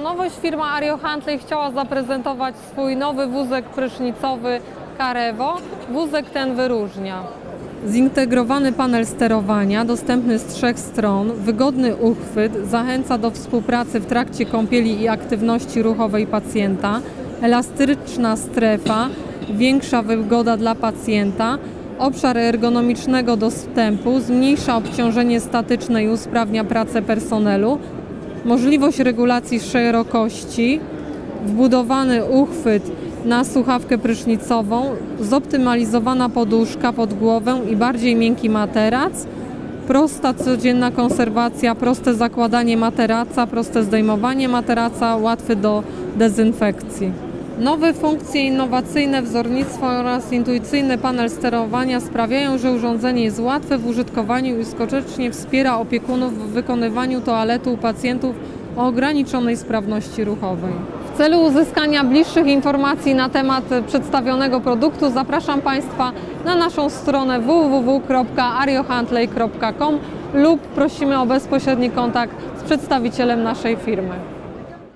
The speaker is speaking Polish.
Nowość firma Ario Huntley chciała zaprezentować swój nowy wózek prysznicowy Carevo. Wózek ten wyróżnia. Zintegrowany panel sterowania, dostępny z trzech stron, wygodny uchwyt, zachęca do współpracy w trakcie kąpieli i aktywności ruchowej pacjenta, elastyczna strefa, większa wygoda dla pacjenta, obszar ergonomicznego dostępu, zmniejsza obciążenie statyczne i usprawnia pracę personelu, możliwość regulacji szerokości, wbudowany uchwyt na słuchawkę prysznicową, zoptymalizowana poduszka pod głowę i bardziej miękki materac, prosta codzienna konserwacja, proste zakładanie materaca, proste zdejmowanie materaca, łatwy do dezynfekcji. Nowe funkcje innowacyjne, wzornictwo oraz intuicyjny panel sterowania sprawiają, że urządzenie jest łatwe w użytkowaniu i skutecznie wspiera opiekunów w wykonywaniu toaletu u pacjentów o ograniczonej sprawności ruchowej. W celu uzyskania bliższych informacji na temat przedstawionego produktu zapraszam Państwa na naszą stronę www.ariohuntley.com lub prosimy o bezpośredni kontakt z przedstawicielem naszej firmy.